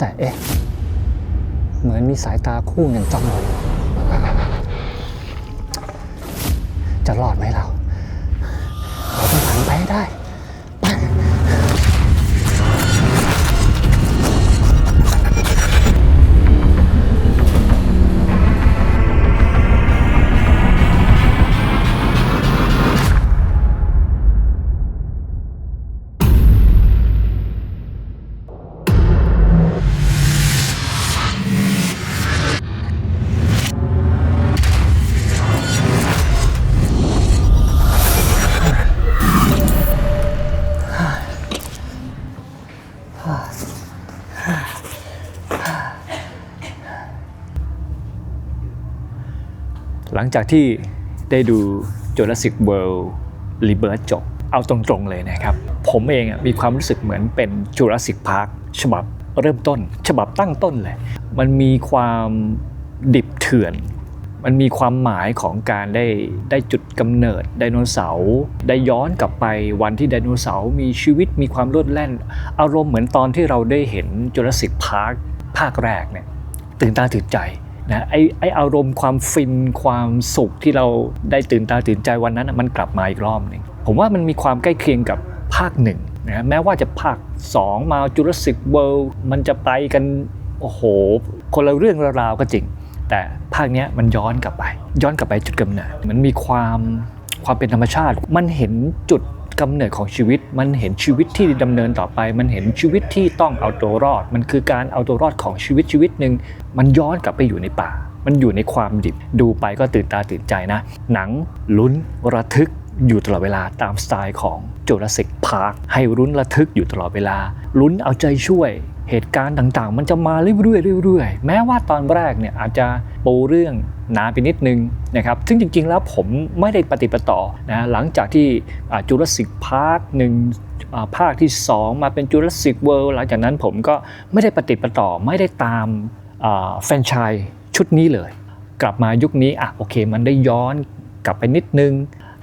แต่เอ๊ะ เหมือนมีสายตาคู่หนึ่งจ้องเราอยู่จะรอดไหมเรา หลังจากที่ได้ดู Jurassic World Rebirth จบ เอาตรงๆเลยนะครับ ผมเองมีความรู้สึกเหมือนเป็น Jurassic Park ฉบับเริ่มต้น ฉบับตั้งต้นเลย มันมีความดิบเถื่อน มันมีความหมายของการได้ได้จุดกำเนิดไดโนเสาร์ได้ย้อนกลับไปวันที่ไดโนเสาร์มีชีวิตมีความโลดแล่น อารมณ์เหมือนตอนที่เราได้เห็น Jurassic Park ภาคแรกเนี่ยตื่นตาตื่นใจนะไอไออารมณ์ความฟินความสุขที่เราได้ตื่นตาตื่นใจวันนั้นมันกลับมาอีกรอบหนึ่งผมว่ามันมีความใกล้เคียงกับภาคหนึ่งนะแม้ว่าจะภาค 2 มา Jurassic World มันจะไปกัน โอ้โห คนละเรื่องราวก็จริง แต่าคเนี้ยมันย้อนกลับไป ย้อนกลับไปจุดกำเนิดมันมีความความเป็นธรรมชาติ มันเห็นจุดกำเนิดของชีวิต มันเห็นชีวิตที่ดำเนินต่อไป มันเห็นชีวิตที่ต้องเอาตัวรอด มันคือการเอาตัวรอดของชีวิตชีวิตหนึ่งมันย้อนกลับไปอยู่ในป่า มันอยู่ในความดิบดูไปก็ตื่นตาตื่นใจนะ หนังลุ้นระทึกอยู่ตลอดเวลาตามสไตล์ของ Jurassic Park ให้รุ้นระทึกอยู่ตลอดเวลาลุ้นเอาใจช่วย เหตุการณ์ต่างๆ มันจะมาเรื่อยๆเรื่อยๆ แม้ว่าตอนแรกเนี่ยอาจจะปูเรื่องหนาไปนิดนึงนะครับ ซึ่งจริงๆแล้วผมไม่ได้ปฏิปต่อนะหลังจากที่จูราสสิกพาร์คหนึ่งภาคที่ 2 มาเป็นจูราสสิกเวิลด์หลังจากนั้นผมก็ไม่ได้ปฏิปต่อไม่ได้ตามแฟรนไชส์ชุดนี้เลย กลับมายุคนี้อะโอเค มันได้ย้อนกลับไปนิดนึง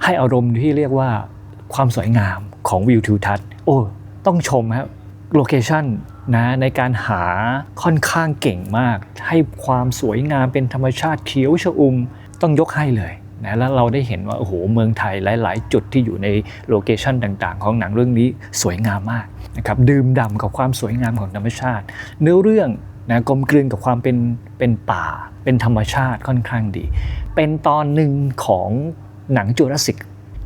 ให้อารมณ์ที่เรียกว่าความสวยงามของวิวทิวทัศน์โอ้ต้องชมครับโลเคชั่น นะในการหาค่อนข้างเก่งมาก ให้ความสวยงามเป็นธรรมชาติเขียวชอุ่มต้องยกให้เลยนะแล้วเราได้เห็นว่าโอ้โหเมืองไทยหลาย ๆ จุดที่อยู่ในโลเคชั่นต่าง ๆ ของหนังเรื่องนี้สวยงามมากนะครับดื่มด่ำกับความสวยงามของธรรมชาติ เนื้อเรื่องนะกลมกลืนกับความเป็นเป็นป่า เป็นธรรมชาติค่อนข้างดี เป็นตอนหนึ่งของหนังจูราสสิก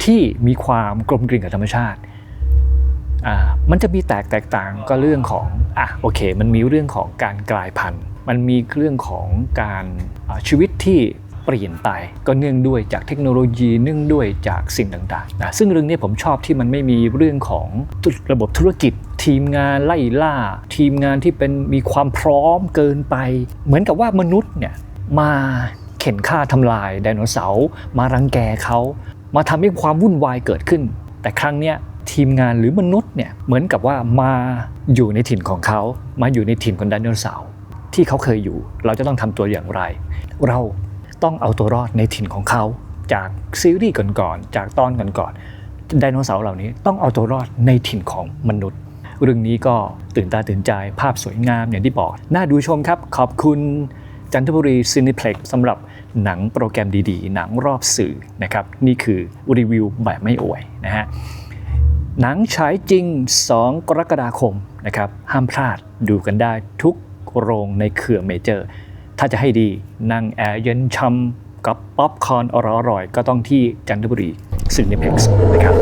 ที่มีความกลมกลืนกับธรรมชาติ มันจะมีแตกแตกต่างก็เรื่องของอะโอเค มันมีเรื่องของการกลายพันธุ์ มันมีเรื่องของการชีวิตที่เปลี่ยนไปก็เนื่องด้วยจากเทคโนโลยีเนื่องด้วยจากสิ่งต่างๆนะซึ่งเรื่องนี้ผมชอบที่มันไม่มีเรื่องของระบบธุรกิจ ทีมงานไล่ล่า ทีมงานที่เป็นมีความพร้อมเกินไป เหมือนกับว่ามนุษย์เนี่ยมาเข็นฆ่าทำลายไดโนเสาร์มารังแกเขามาทำให้ความวุ่นวายเกิดขึ้น แต่ครั้งเนี้ย ทีมงานหรือมนุษย์เนี่ยเหมือนกับว่ามาอยู่ในถิ่นของเขา มาอยู่ในถิ่นของไดโนเสาร์ที่เขาเคยอยู่ เราจะต้องทำตัวอย่างไร เราต้องเอาตัวรอดในถิ่นของเขาจากซีรีส์ก่อนๆจากตอนก่อนๆไดโนเสาร์เหล่านี้ต้องเอาตัวรอดในถิ่นของมนุษย์ เรื่องนี้ก็ตื่นตาตื่นใจภาพสวยงามอย่างที่บอก น่าดูชมครับ ขอบคุณจันทบุรีซินิเพล็กสำหรับหนังโปรแกรมดีๆ หนังรอบสื่อนะครับ นี่คือรีวิวแบบไม่อวยนะฮะ หนังฉายจริง 2 กรกฎาคมนะครับ ห้ามพลาดดูกันได้ทุกโรงในเครือเมเจอร์ ถ้าจะให้ดีนั่งแอร์เย็นช่ำกับป๊อปคอร์นอร่อยๆก็ต้องที่จันทบุรีซินิเพล็กซ์นะครับ